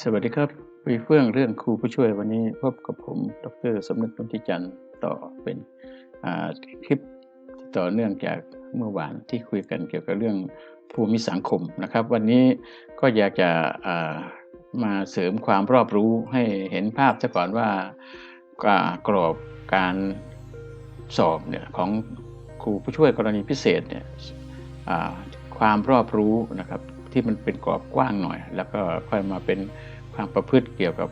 สวัสดีครับวีเฟื่องเรื่องครูผู้ช่วยวันนี้พบกับผม ดรสมนึกนนทิจันทร์ต่อเป็นคลิปต่อเนื่องจากเมื่อวานที่คุยกันเกี่ยวกับเรื่องภูมิสังคมนะครับ วันนี้ก็อยากจะมาเสริมความรอบรู้ให้เห็นภาพซะก่อนว่ากรอบการสอบเนี่ยของครูผู้ช่วยกรณีพิเศษเนี่ยความรอบรู้นะครับ ที่มันเป็นกรอบกว้างหน่อย แล้วก็ค่อยมาเป็นความประพฤติเกี่ยวกับ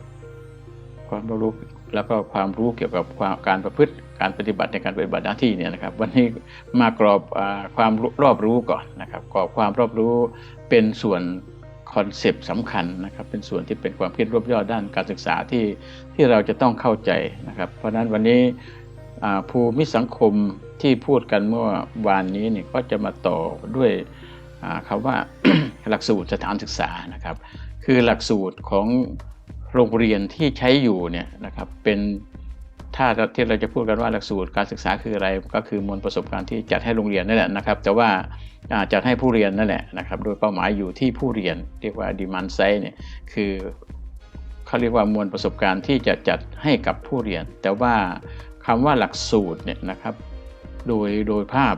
ความรู้แล้วก็ความรู้เกี่ยวกับาการประพฤติการปฏิบัติในการปฏิบัติหน้าที่เนี่ยนะครับ วันนี้มากรอบอความรอบรู้ก่อนนะครับกรอบความรอบรู้เป็นส่วนคอนเซปต์สำคัญนะครับ เป็นส่วนที่เป็นความคิดรวบยอดด้านการศึกษาที่ที่เราจะต้องเข้าใจนะครับ เพราะนั้นวันนี้ภูมิสังคมที่พูดกันเมื่อวานนี้เนี่ยก็จะมาต่อด้วย คำว่าหลักสูตรสถานศึกษานะครับ คือหลักสูตรของโรงเรียนที่ใช้อยู่เนี่ยนะครับเป็นถ้าที่เราจะพูดกันว่าหลักสูตรการศึกษาคืออะไรก็คือมวลประสบการณ์ที่จัดให้โรงเรียนนั่นแหละนะครับ แต่ว่าจัดให้ผู้เรียนนั่นแหละนะครับ โดยเป้าหมายอยู่ที่ผู้เรียนเรียกว่า demand side เนี่ยคือเขาเรียกว่ามวลประสบการณ์ที่จะจัดให้กับผู้เรียน แต่ว่าคำว่าหลักสูตรเนี่ยนะครับ โดยโดยภาพ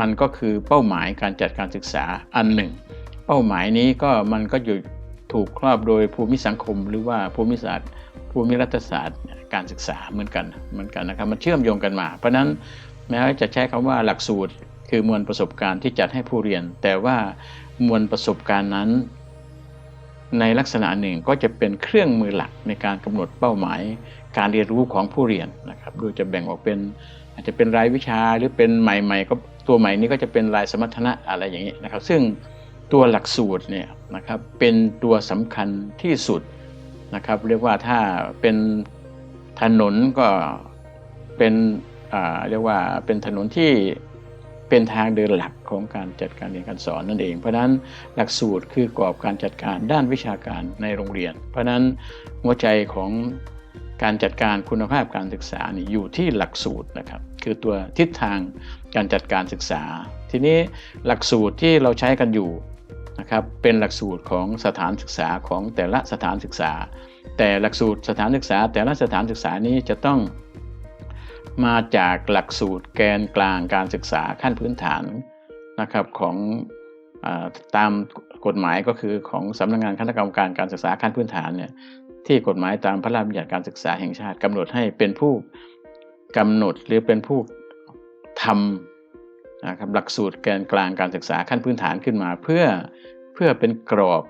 มันก็คือเป้าหมายการจัดการศึกษาอันหนึ่ง เป้าหมายนี้ก็มันก็อยู่ถูกครอบโดยภูมิสังคม หรือว่าภูมิศาสตร์ภูมิรัฐศาสตร์การศึกษาเหมือนกันเหมือนกันนะครับมันเชื่อมโยงกันมา เพราะนั้นแม้จะใช้คำว่าหลักสูตร คือมวลประสบการณ์ที่จัดให้ผู้เรียน แต่ว่ามวลประสบการณ์นั้น ในลักษณะหนึ่งก็จะเป็นเครื่องมือหลักในการกำหนดเป้าหมาย การเรียนรู้ของผู้เรียนนะครับโดยจะแบ่งออกเป็น อาจจะเป็นรายวิชาหรือเป็นใหม่ ๆ ก็ตัวใหม่นี้ก็จะเป็นรายสมรรถนะอะไรอย่างนี้นะครับ ซึ่งตัวหลักสูตรเนี่ยนะครับเป็นตัวสำคัญที่สุดนะครับ เรียกว่าถ้าเป็นถนนก็เป็นอ่าเรียกว่าเป็นถนนที่เป็นทางเดินหลักของการจัดการเรียนการสอนนั่นเอง เพราะฉะนั้นหลักสูตรคือกรอบการจัดการด้านวิชาการในโรงเรียน เพราะฉะนั้นหัวใจของ การจัดการคุณภาพการศึกษานี่อยู่ที่หลักสูตรนะครับ คือตัวทิศทางการจัดการศึกษา ทีนี้หลักสูตรที่เราใช้กันอยู่นะครับเป็นหลักสูตรของสถานศึกษาของแต่ละสถานศึกษา แต่หลักสูตรสถานศึกษา แต่ละสถานศึกษานี้จะต้องมาจากหลักสูตรแกนกลางการศึกษาขั้นพื้นฐานนะครับของอตามกฎหมายก็คือของสำนักงานคณะกรรมการการศึกษาขั้นพื้นฐานเนี่ย ที่กฎหมายตามพระราชบัญญัติการศึกษาแห่งชาติกำหนดให้เป็นผู้กำหนดหรือเป็นผู้ทำนะครับหลักสูตรแกนกลางการศึกษาขั้นพื้นฐานขึ้นมา เพื่อเพื่อเป็นกรอบ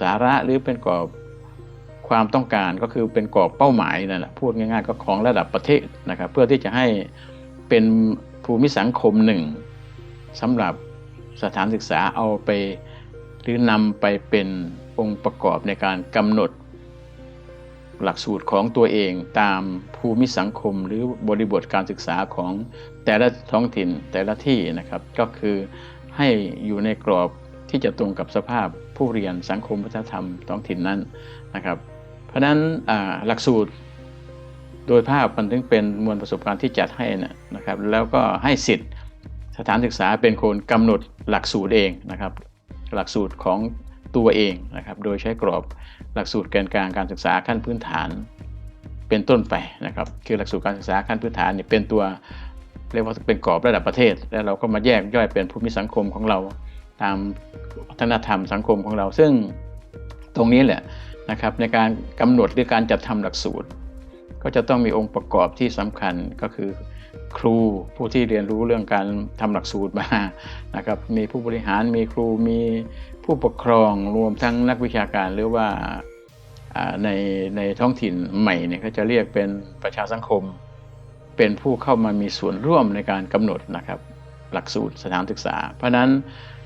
สาระหรือเป็นกรอบความต้องการก็คือเป็นกรอบเป้าหมายนั่นแหละพูดง่ายๆ ก็ของระดับประเทศนะครับเพื่อที่จะให้เป็นภูมิสังคมหนึ่งสำหรับสถานศึกษาเอาไปหรือนำไปเป็นองค์ประกอบในการกำหนด หลักสูตรของตัวเองตามภูมิสังคมหรือบริบทการศึกษาของแต่ละท้องถิ่นแต่ละที่นะครับ ก็คือให้อยู่ในกรอบที่จะตรงกับสภาพผู้เรียนสังคมวัฒนธรรมท้องถิ่นนั้นนะครับ เพราะฉะนั้นหลักสูตรโดยภาพมันถึงเป็นมวลประสบการณ์ที่จัดให้นะครับ แล้วก็ให้สิทธิ์สถานศึกษาเป็นคนกำหนดหลักสูตรเองนะครับ หลักสูตรของ ตัวเองนะครับ โดยใช้กรอบหลักสูตรแกนกลางการศึกษาขั้นพื้นฐาน เป็นต้นไปนะครับ คือหลักสูตรการศึกษาขั้นพื้นฐานเนี่ยเป็นตัวเรียกว่าเป็นกรอบระดับประเทศ แล้วเราก็มาแยกย่อยเป็นภูมิสังคมของเรา ตามวัฒนธรรมสังคมของเรา ซึ่งตรงนี้แหละนะครับในการกำหนดหรือการจัดทำหลักสูตร ก็จะต้องมีองค์ประกอบที่สำคัญก็คือ ครูผู้ที่เรียนรู้เรื่องการทำหลักสูตรมานะครับมีผู้บริหารมีครูมีผู้ปกครองรวมทั้งนักวิชาการหรือว่าในในท้องถิ่นใหม่เนี่ยเขาจะเรียกเป็นประชาสังคม เป็นผู้เข้ามามีส่วนร่วมในการกำหนดนะครับหลักสูตรสถานศึกษา เพราะนั้น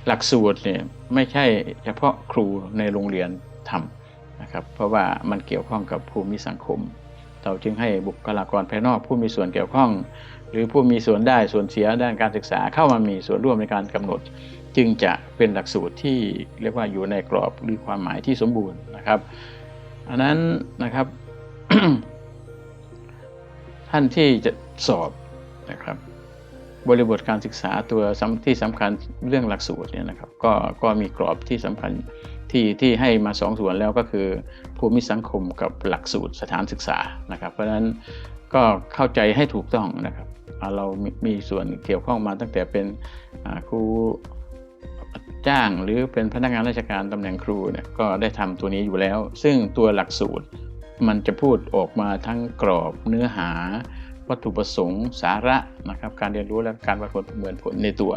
หลักสูตรเนี่ยไม่ใช่เฉพาะครูในโรงเรียนทำนะครับเพราะว่ามันเกี่ยวข้องกับภูมิสังคม เราจึงให้บุคลากรภายนอกผู้มีส่วนเกี่ยวข้อง หรือผู้มีส่วนได้ส่วนเสียด้านการศึกษาเข้ามามีส่วนร่วมในการกำหนด จึงจะเป็นหลักสูตรที่เรียกว่าอยู่ในกรอบหรือความหมายที่สมบูรณ์นะครับ อันนั้นนะครับ ท่านที่จะสอบนะครับ บริบทการศึกษาตัวที่สำคัญเรื่องหลักสูตรเนี่ยนะครับ ก็ก็มีกรอบที่สำคัญที่ที่ให้มาสองส่วนแล้วก็คือภูมิสังคมกับหลักสูตรสถานศึกษานะครับ เพราะฉะนั้น ก็เข้าใจให้ถูกต้องนะครับเรามีมีส่วนเกี่ยวข้องมาตั้งแต่เป็นครูจ้างหรือเป็นพนักงานราชการตำแหน่งครูเนี่ยก็ได้ทำตัวนี้อยู่แล้ว ซึ่งตัวหลักสูตรมันจะพูดออกมาทั้งกรอบเนื้อหา วัตถุประสงค์ สาระนะครับ การเรียนรู้และการวัดผลประเมินผลในตัว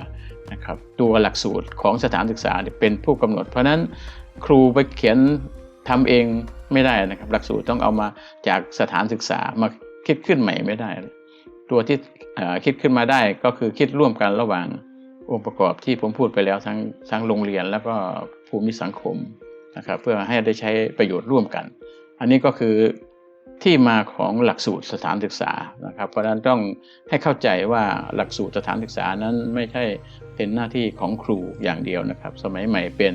นะครับ ตัวหลักสูตรของสถานศึกษาเป็นผู้กำหนด เพราะฉะนั้นครูไปเขียนทำเองไม่ได้นะครับ หลักสูตรต้องเอามาจากสถานศึกษามา คิดขึ้นใหม่ไม่ได้ ตัวที่คิดขึ้นมาได้ก็คือคิดร่วมกันระหว่างองค์ประกอบที่ผมพูดไปแล้วทั้งทั้งโรงเรียนแล้วก็ภูมิสังคมนะครับเพื่อให้ได้ใช้ประโยชน์ร่วมกัน อันนี้ก็คือที่มาของหลักสูตรสถานศึกษานะครับ เพราะฉะนั้นต้องให้เข้าใจว่าหลักสูตรสถานศึกษานั้นไม่ใช่เป็นหน้าที่ของครูอย่างเดียวนะครับ สมัยใหม่เป็น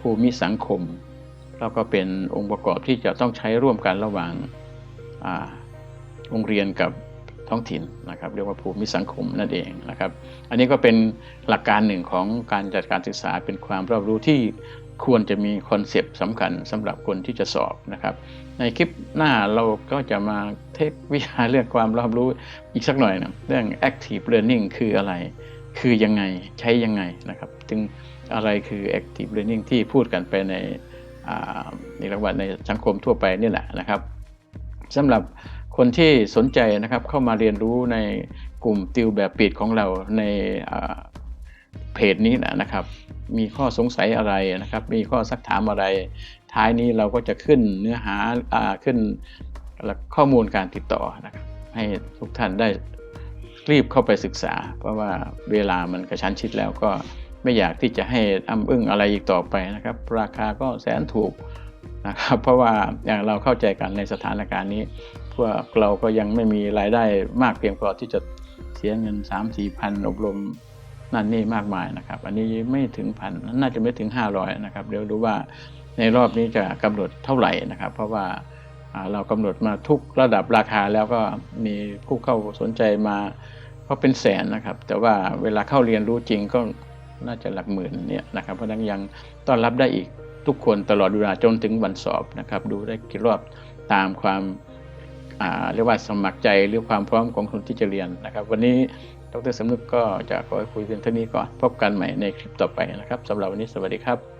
ภูมิสังคม แล้วก็เป็นองค์ประกอบที่จะต้องใช้ร่วมกันระหว่าง โรงเรียนกับท้องถิ่นนะครับเรียกว่าภูมิสังคมนั่นเองนะครับ อันนี้ก็เป็นหลักการหนึ่งของการจัดการศึกษาเป็นความรอบรู้ที่ควรจะมีคอนเซปต์สำคัญสำหรับคนที่จะสอบนะครับ ในคลิปหน้าเราก็จะมาเทควิชาเรื่องความรอบรู้อีกสักหน่อยนะเรื่อง active learning คืออะไร คือยังไงใช้ยังไงนะครับจึงอะไรคือ active learning ที่พูดกันไปในในรางวัลในสังคมทั่วไปนี่แหละนะครับสำหรับ คนที่สนใจนะครับเข้ามาเรียนรู้ในกลุ่มติวแบบปิดของเราในเพจนี้นะครับ มีข้อสงสัยอะไรนะครับ มีข้อสักถามอะไร ท้ายนี้เราก็จะขึ้นเนื้อหาอ่าขึ้นข้อมูลการติดต่อนะครับ ให้ทุกท่านได้รีบเข้าไปศึกษา เพราะว่าเวลามันกระชั้นชิดแล้วก็ไม่อยากที่จะให้อ้ำอึ้งอะไรอีกต่อไปนะครับ ราคาก็แสนถูกนะครับ เพราะว่าอย่างเราเข้าใจกันในสถานการณ์นี้ พวกเราก็ยังไม่มีรายได้มากเพียงพอที่จะเสียเงิน 3 4พันอบรมนั่นนี่มากมายนะครับ อันนี้ไม่ถึงพันน่าจะไม่ถึง 500นะครับเดี๋ยวดูว่าในรอบนี้จะกำหนดเท่าไหร่นะครับ เพราะว่าเรากำหนดมาทุกระดับราคาแล้วก็มีผู้เข้าสนใจมาก็เป็นแสนนะครับ แต่ว่าเวลาเข้าเรียนรู้จริงก็น่าจะหลักหมื่นเนี่ยนะครับ เพราะนั้นยังต้อนรับได้อีกทุกคนตลอดเวลาจนถึงวันสอบนะครับ ดูได้กี่รอบตามความ เรียกว่าสมัครใจหรือความพร้อมของคนที่จะเรียนนะครับ วันนี้ดรสำนึกก็จะขอคุยเพียงเท่านี้ก่อนพบกันใหม่ในคลิปต่อไปนะครับสำหรับวันนี้สวัสดีครับ